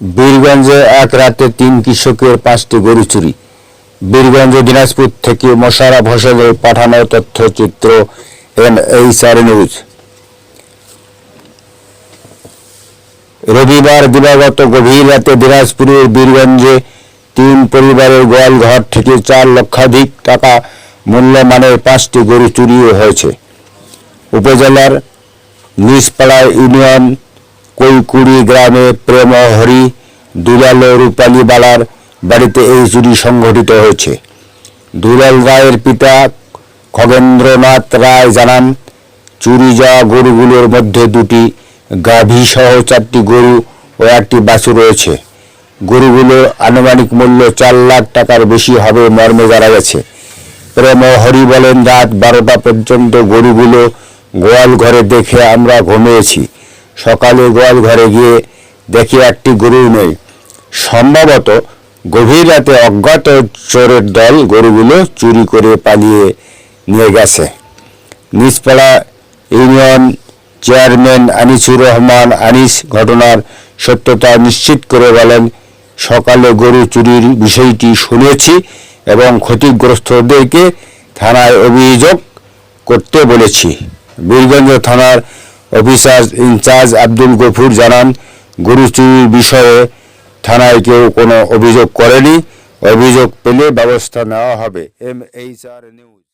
বীরগঞ্জে এক রাতে তিন কৃষকের পাঁচটি গরু চুরি। বীরগঞ্জ দিনাজপুর থেকে মশারা হোসেনের পাঠানো তথ্যচিত্র এন এইচ নিউজ। রবিবার দিবাগত গভীর রাতে দিনাজপুরের বীরগঞ্জে তিন পরিবারের গোয়াল ঘর থেকে চার লক্ষাধিক টাকা মূল্যমানের পাঁচটি গরু চুরি হয়েছে। উপজেলার নিজপাড়া ইউনিয়ন কৈকুড়ি গ্রামে প্রেম হরি দুলাল রূপালী বালার বাড়িতে এই চুরি সংঘটিত হয়েছে। দুলাল রায়ের পিতা খগেন্দ্রনাথ রায় জানান, চুরি যাওয়া গরুগুলোর মধ্যে দুটি গাভী সহ চারটি গরু ও একটি বাছুর রয়েছে। গরুগুলো আনুমানিক মূল্য চার লাখ টাকার বেশি হবে মর্মে জানা গেছে। প্রেম হরি বলেন, রাত বারোটা পর্যন্ত গরুগুলো গোয়াল ঘরে দেখে আমরা ঘুমিয়েছি। সকালে গোয়াল ঘরে গিয়ে দেখি একটি গরু নেই। সম্ভবত গভীর রাতে অজ্ঞাত চোরের দল গরুগুলো চুরি করে পালিয়ে নিয়ে গেছে। নিজপাড়া ইউনিয়ন চেয়ারম্যান আনিসুর রহমান আনিস ঘটনার সত্যতা নিশ্চিত করে বলেন, সকালে গরু চুরির বিষয়টি শুনেছি এবং ক্ষতিগ্রস্তদেরকে থানায় অভিযোগ করতে বলেছি। বীরগঞ্জ থানার অফিসার ইনচার্জ আব্দুল গফুর জানান গরু চুরির বিষয়ে থানায় কেউ কোনো অভিযোগ করেনি। অভিযোগ পেলে ব্যবস্থা নেওয়া হবে। M H R news